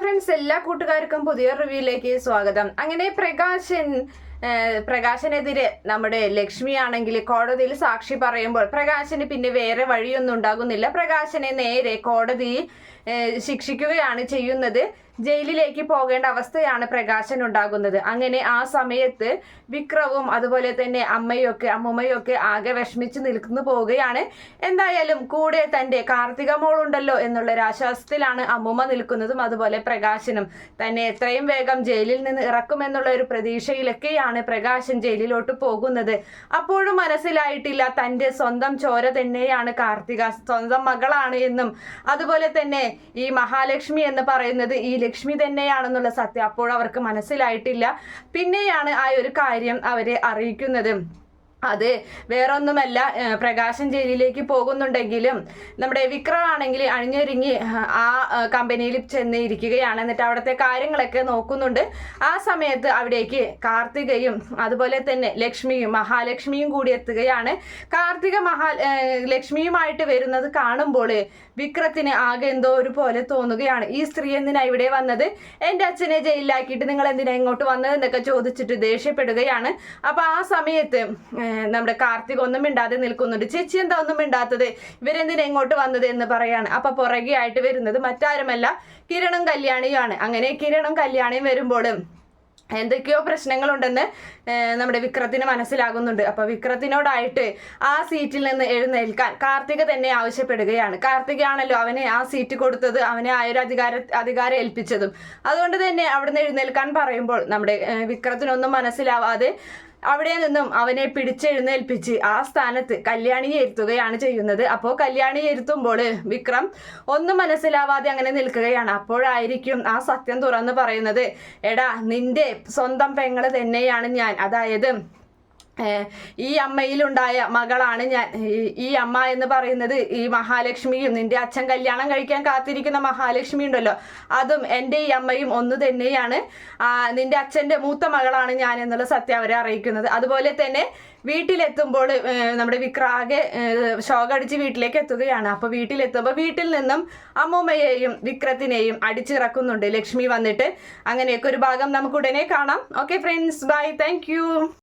Friends എല്ലാ കൂട്ടുകാർക്കും പുതിയ റിവ്യൂയിലേക്ക് സ്വാഗതം. അങ്ങനെ പ്രകാശൻ പ്രകാശനെതിരെ നമ്മുടെ ലക്ഷ്മി ആണെങ്കിൽ കോടതിയിൽ സാക്ഷി പറയുമ്പോൾ പ്രകാശന് പിന്നെ വേറെ വഴിയൊന്നും ഉണ്ടാകുന്നില്ല. പ്രകാശനെ നേരെ കോടതി ശിക്ഷിക്കുകയാണ് ചെയ്യുന്നത്. ജയിലിലേക്ക് പോകേണ്ട അവസ്ഥയാണ് പ്രകാശൻ ഉണ്ടാകുന്നത്. അങ്ങനെ ആ സമയത്ത് വിക്രവും അതുപോലെ തന്നെ അമ്മയൊക്കെ അമ്മുമ്മയൊക്കെ ആകെ വിഷമിച്ച് നിൽക്കുന്നു പോവുകയാണ്. എന്തായാലും കൂടെ തന്റെ കാർത്തിക മോളുണ്ടല്ലോ എന്നുള്ള ഒരാശ്വാസത്തിലാണ് അമ്മുമ്മ നിൽക്കുന്നതും അതുപോലെ പ്രകാശനും. തന്നെ എത്രയും വേഗം ജയിലിൽ നിന്ന് ഇറക്കുമെന്നുള്ള ഒരു പ്രതീക്ഷയിലൊക്കെയാണ് പ്രകാശൻ ജയിലിലോട്ട് പോകുന്നത്. അപ്പോഴും മനസ്സിലായിട്ടില്ല തന്റെ സ്വന്തം ചോര തന്നെയാണ് കാർത്തിക. സ്വന്തം മകളാണ് എന്നും. അതുപോലെ തന്നെ ഈ മഹാലക്ഷ്മി എന്ന് പറയുന്നത് ഈ ലക്ഷ്മി തന്നെയാണെന്നുള്ള സത്യം അപ്പോഴും അവർക്ക് മനസ്സിലായിട്ടില്ല. പിന്നെയാണ് ആ ഒരു കാര്യം അവരെ അറിയിക്കുന്നത്. അത് വേറൊന്നുമല്ല പ്രകാശം ജയിലിലേക്ക് പോകുന്നുണ്ടെങ്കിലും നമ്മുടെ വിക്രം ആണെങ്കിൽ അണിഞ്ഞൊരുങ്ങി ആ കമ്പനിയിൽ ചെന്ന് ഇരിക്കുകയാണ്. എന്നിട്ട് അവിടുത്തെ കാര്യങ്ങളൊക്കെ നോക്കുന്നുണ്ട്. ആ സമയത്ത് അവിടേക്ക് കാർത്തികയും അതുപോലെ തന്നെ ലക്ഷ്മിയും മഹാലക്ഷ്മിയും കൂടി എത്തുകയാണ്. കാർത്തിക മഹാ ലക്ഷ്മിയുമായിട്ട് വരുന്നത് കാണുമ്പോൾ വിക്രത്തിന് ആകെ എന്തോ ഒരു പോലെ തോന്നുകയാണ്. ഈ സ്ത്രീ എന്തിനാ ഇവിടെ വന്നത്? എന്റെ അച്ഛനെ ജയിലിലാക്കിയിട്ട് നിങ്ങൾ എന്തിനാ ഇങ്ങോട്ട് വന്നത് എന്നൊക്കെ ചോദിച്ചിട്ട് ദേഷ്യപ്പെടുകയാണ്. അപ്പോൾ ആ സമയത്ത് നമ്മുടെ കാർത്തിക് ഒന്നും മിണ്ടാതെ നിൽക്കുന്നുണ്ട്. ചേച്ചി എന്താ ഒന്നും മിണ്ടാത്തത്? ഇവരെന്തിനാ ഇങ്ങോട്ട് വന്നത് എന്ന് പറയാണ്. അപ്പൊ പുറകെ ആയിട്ട് വരുന്നത് മറ്റാരുമല്ല കിരണും കല്യാണിയുമാണ്. അങ്ങനെ കിരണും കല്യാണിയും വരുമ്പോഴും എന്തൊക്കെയോ പ്രശ്നങ്ങളുണ്ടെന്ന് നമ്മുടെ വിക്രത്തിന് മനസ്സിലാകുന്നുണ്ട്. അപ്പൊ വിക്രത്തിനോടായിട്ട് ആ സീറ്റിൽ നിന്ന് എഴുന്നേൽക്കാൻ കാർത്തിക തന്നെ ആവശ്യപ്പെടുകയാണ്. കാർത്തികയാണല്ലോ അവനെ ആ സീറ്റ് കൊടുത്തത് അവനെ ആ ഒരു അധികാര അധികാരം ഏൽപ്പിച്ചതും. അതുകൊണ്ട് തന്നെ അവിടുന്ന് എഴുന്നേൽക്കാൻ പറയുമ്പോൾ നമ്മുടെ വിക്രത്തിനൊന്നും മനസ്സിലാവാതെ അവിടെ നിന്നും അവനെ പിടിച്ചെഴുന്നേൽപ്പിച്ച് ആ സ്ഥാനത്ത് കല്യാണിയെ ഇരുത്തുകയാണ് ചെയ്യുന്നത്. അപ്പോൾ കല്യാണി ഇരുത്തുമ്പോൾ വിക്രം ഒന്നും മനസ്സിലാവാതെ അങ്ങനെ നിൽക്കുകയാണ്. അപ്പോഴായിരിക്കും ആ സത്യം തുറന്ന് പറയുന്നത് എടാ നിന്റെ സ്വന്തം പെങ്ങൾ തന്നെയാണ് ഞാൻ. അതായത് ഈ അമ്മയിലുണ്ടായ മകളാണ് ഞാൻ. ഈ- അമ്മ എന്ന് പറയുന്നത് ഈ മഹാലക്ഷ്മിയും നിന്റെ അച്ഛൻ കല്യാണം കഴിക്കാൻ കാത്തിരിക്കുന്ന മഹാലക്ഷ്മി ഉണ്ടല്ലോ. അതും എന്റെ ഈ അമ്മയും ഒന്ന് തന്നെയാണ്. നിന്റെ അച്ഛന്റെ മൂത്ത മകളാണ് ഞാൻ എന്നുള്ള സത്യം അവരെ അറിയിക്കുന്നത്. അതുപോലെ തന്നെ വീട്ടിലെത്തുമ്പോൾ നമ്മുടെ വിക്രാകെ ഷോകടിച്ച് വീട്ടിലേക്ക് എത്തുകയാണ്. അപ്പോൾ വീട്ടിലെത്തുമ്പോൾ വീട്ടിൽ നിന്നും അമ്മൂമ്മയെയും വിക്രത്തിനെയും അടിച്ചിറക്കുന്നുണ്ട്. ലക്ഷ്മി വന്നിട്ട് അങ്ങനെയൊക്കെ ഒരു ഭാഗം നമുക്ക് ഉടനെ കാണാം. Okay friends bye thank